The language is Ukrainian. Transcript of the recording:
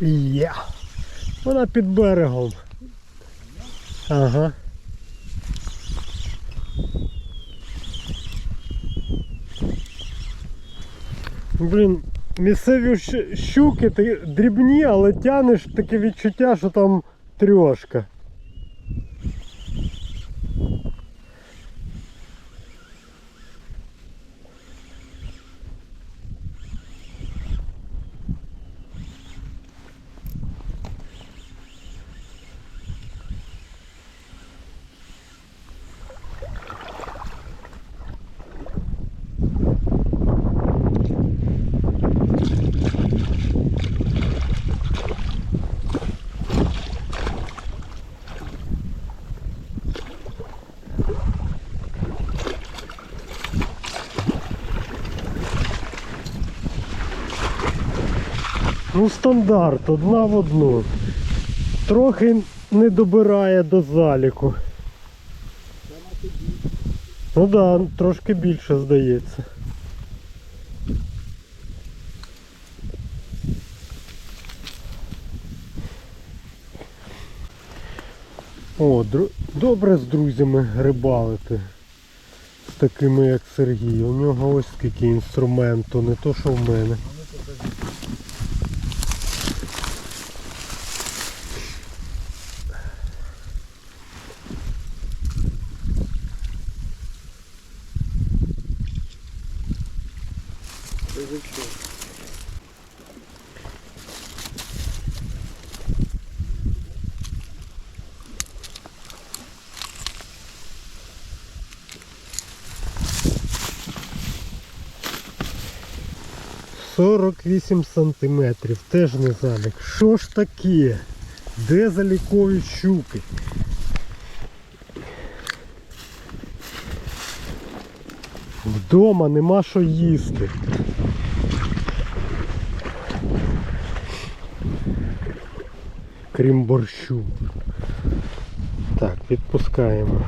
Є. Вона під берегом. Ага. Блін, місцеві щуки дрібні, але тянеш таке відчуття, що там трьошка. Ну, стандарт, одна в одну. Трохи не добирає до заліку. Ну так, да, трошки більше здається. О, добре з друзями рибалити. З такими як Сергій. У нього ось скільки інструменту, не то що в мене. Сорок вісім сантиметрів, теж не залік. Що ж таке? Де залікові щуки? Вдома нема що їсти. Крім борщу. Так, відпускаємо.